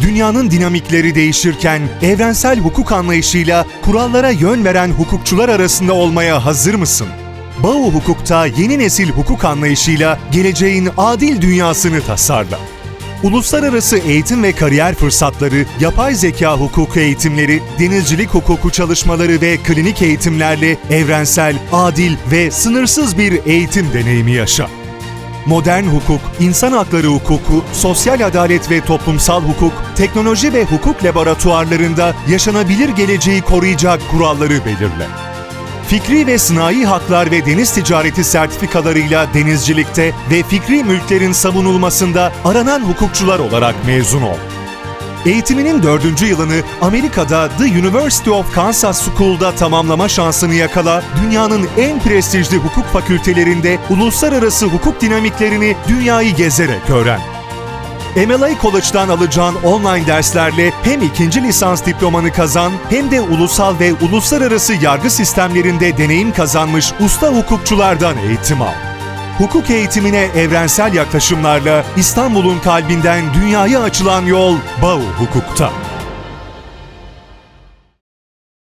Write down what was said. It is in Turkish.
Dünyanın dinamikleri değişirken evrensel hukuk anlayışıyla kurallara yön veren hukukçular arasında olmaya hazır mısın? Bao Hukuk'ta yeni nesil hukuk anlayışıyla geleceğin adil dünyasını tasarla. Uluslararası eğitim ve kariyer fırsatları, yapay zeka hukuku eğitimleri, denizcilik hukuku çalışmaları ve klinik eğitimlerle evrensel, adil ve sınırsız bir eğitim deneyimi yaşa. Modern hukuk, insan hakları hukuku, sosyal adalet ve toplumsal hukuk, teknoloji ve hukuk laboratuvarlarında yaşanabilir geleceği koruyacak kuralları belirle. Fikri ve sınai haklar ve deniz ticareti sertifikalarıyla denizcilikte ve fikri mülklerin savunulmasında aranan hukukçular olarak mezun ol. Eğitiminin dördüncü yılını Amerika'da The University of Kansas School'da tamamlama şansını yakala, dünyanın en prestijli hukuk fakültelerinde uluslararası hukuk dinamiklerini dünyayı gezerek öğren. MLA College'dan alacağın online derslerle hem ikinci lisans diplomanı kazan hem de ulusal ve uluslararası yargı sistemlerinde deneyim kazanmış usta hukukçulardan eğitim al. Hukuk eğitimine evrensel yaklaşımlarla İstanbul'un kalbinden dünyaya açılan yol Bağ Hukuk